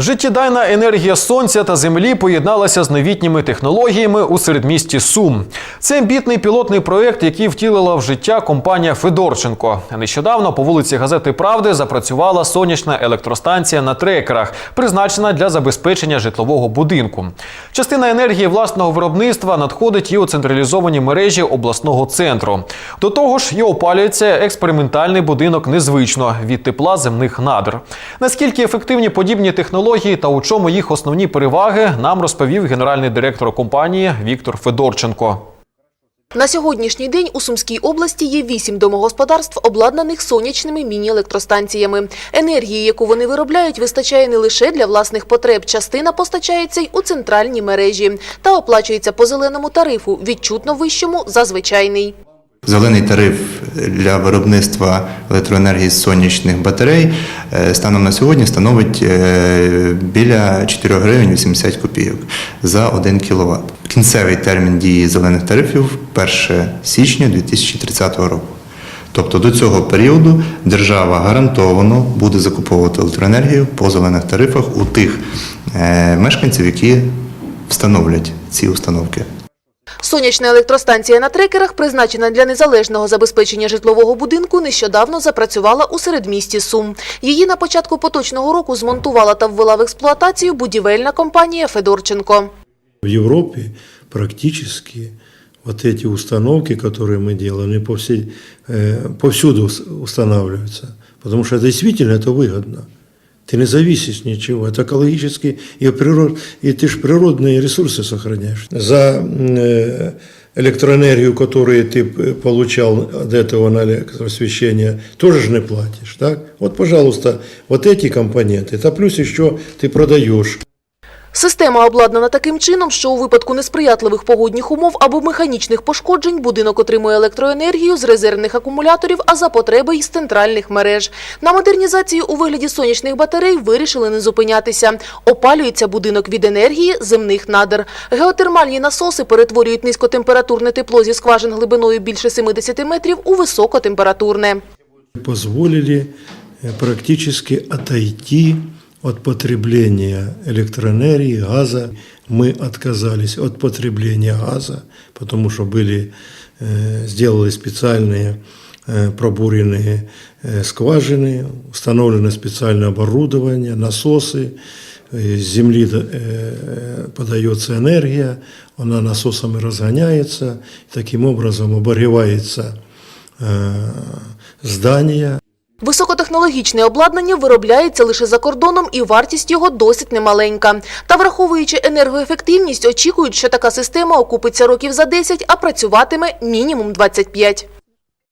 Життєдайна енергія сонця та землі поєдналася з новітніми технологіями у середмісті Сум. Це амбітний пілотний проєкт, який втілила в життя компанія Федорченко. Нещодавно по вулиці газети Правди запрацювала сонячна електростанція на трекерах, призначена для забезпечення житлового будинку. Частина енергії власного виробництва надходить і у централізовані мережі обласного центру. До того ж, і опалюється експериментальний будинок незвично від тепла земних надр. Наскільки ефективні подібні технології та у чому їх основні переваги, нам розповів генеральний директор компанії Віктор Федорченко. На сьогоднішній день у Сумській області є вісім домогосподарств, обладнаних сонячними міні-електростанціями. Енергії, яку вони виробляють, вистачає не лише для власних потреб. Частина постачається й у центральні мережі та оплачується по зеленому тарифу, відчутно вищому за звичайний. Зелений тариф для виробництва електроенергії з сонячних батарей е, станом на сьогодні становить е, біля 4 гривень 80 копійок за 1 кВт. Кінцевий термін дії зелених тарифів 1 січня 2030 року. Тобто до цього періоду держава гарантовано буде закуповувати електроенергію по зелених тарифах у тих е, мешканців, які встановлять ці установки. Сонячна електростанція на трекерах, призначена для незалежного забезпечення житлового будинку, нещодавно запрацювала у середмісті Сум. Її на початку поточного року змонтувала та ввела в експлуатацію будівельна компанія Федорченко. В Европе практически вот эти установки, которые мы делаем, они по всей, э, повсюду ус- устанавливаются, потому что действительно это выгодно. Ты не зависишь ничего, это экологически, и, природ, и ты же природные ресурсы сохраняешь. За э, электроэнергию, которую ты п- получал от этого на электросвещение, тоже же не платишь, так? Вот, пожалуйста, вот эти компоненты, это плюс еще ты продаешь. Система обладнана таким чином, що у випадку несприятливих погодних умов або механічних пошкоджень будинок отримує електроенергію з резервних акумуляторів, а за потреби із центральних мереж. На модернізацію у вигляді сонячних батарей вирішили не зупинятися. Опалюється будинок від енергії земних надр. Геотермальні насоси перетворюють низькотемпературне тепло зі скважин глибиною більше 70 метрів у високотемпературне. позволили э, практически отойти от потребления электроэнергии, газа. Мы отказались от потребления газа, потому что были, э, сделали специальные э, пробуренные э, скважины, установлено специальное оборудование, насосы, э, с земли э, подается энергия, она насосами разгоняется, таким образом обогревается э, здания. Високотехнологічне обладнання виробляється лише за кордоном і вартість його досить немаленька. Та враховуючи енергоефективність, очікують, що така система окупиться років за 10, а працюватиме мінімум 25.